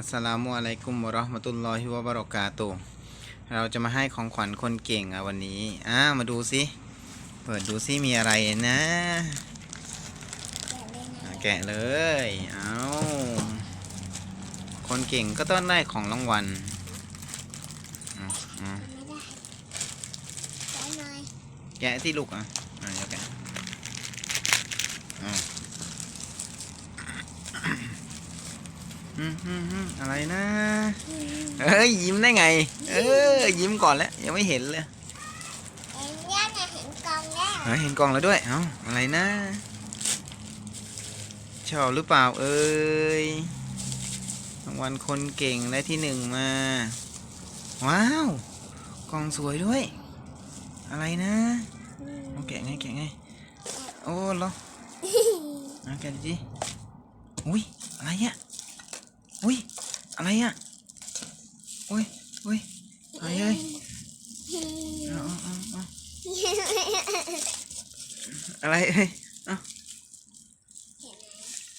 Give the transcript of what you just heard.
อัสสลามุอะลัยกุมวะเราะห์มะตุลลอฮิวะบะเราะกาตุฮ์เราจะมาให้ของขวัญคนเก่งอะวันนี้อ่ามาดูสิเปิดดูสิมีอะไรนะอะแกะเลยเอาคนเก่งก็ต้องได้ของรางวัลอะอะไม่ได้ใช้หน่อยแกะที่ลูกอะอะเดี๋ยวแกะอะ อืมอืมอืมอะไรนะเอ้ยยิ้มได้ไง เออยิ้มก่อนแล้วยังไม่เห็นเลยเอ็นเนี่ยเนี่ยเห็นกล่องแล้วเฮ้ยเห็นกล่องแล้วด้วยเอ้าอะไรนะ ชอบหรือเปล่าเอ้ยรางวัลคนเก่งได้ที่หนึ่งมา ว้าวกล่องสวยด้วย อะไรนะเอาแกะไงแกะไงโอ้เหรอเอาแกะดิอุ้ยอะไรอะ อุ้ย อะไรอะอุ้ยอุ้ยอะไรเอ้ยเอาเอาเอาอาอะไรเอ้ยเอา